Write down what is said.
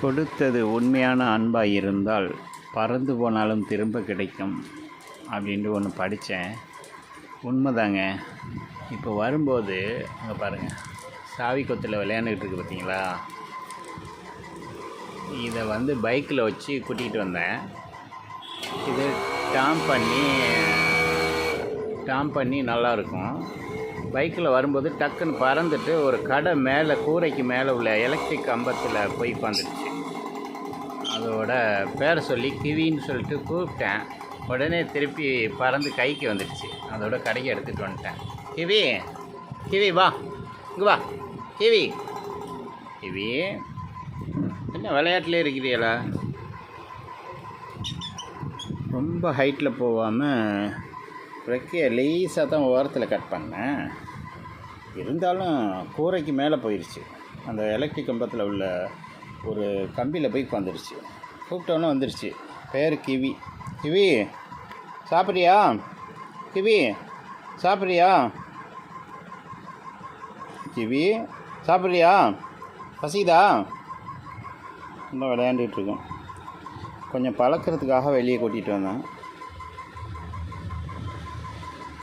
கொடுத்தது உண்மையான அன்பாக இருந்தால் பறந்து போனாலும் திரும்ப கிடைக்கும் அப்படின்ட்டு ஒன்று படித்தேன். உண்மைதாங்க. இப்போ வரும்போது அங்கே பாருங்கள் சாவி கொத்தில் விளையாண்டுக்கிட்டு இருக்கு பார்த்தீங்களா? இதை வந்து பைக்கில் வச்சு கூட்டிகிட்டு வந்தேன். இது டாம் பண்ணி டாம் பண்ணி நல்லாயிருக்கும். பைக்கில் வரும்போது டக்குன்னு பறந்துட்டு ஒரு கடை மேலே கூரைக்கு மேலே உள்ள எலக்ட்ரிக் கம்பத்தில் போய் உட்காந்துருச்சு. அதோட பேரை சொல்லி கிவின்னு சொல்லிட்டு கூப்பிட்டேன். உடனே திருப்பி பறந்து கைக்கு வந்துடுச்சு அதோட கடைக்கு எடுத்துகிட்டு வந்துட்டேன். கிவி கிவி வா. இங்கே வா. கிவி. கிவி என்ன விளையாட்டுலேயே இருக்கிறீங்களா? ரொம்ப ஹைட்டில் போகாமல் ரெக்கையை லேசாக தான் ஓரத்தில் கட் பண்ணேன். இருந்தாலும் கூரைக்கு மேலே போயிடுச்சு அந்த எலக்ட்ரிக் கம்பத்தில் உள்ள ஒரு கம்பியில் போய் உட்காந்துருச்சு கூப்பிட்டோன்னே வந்துருச்சு. பேர் கிவி. கிவி சாப்பிட்றியா? கிவி சாப்பிட்றியா? கிவி சாப்பிட்றியா? பசிதா ரொம்ப விளையாண்டுட்டு இருக்கோம். கொஞ்சம் பழக்கிறதுக்காக வெளியே கூட்டிகிட்டு வந்தேன்.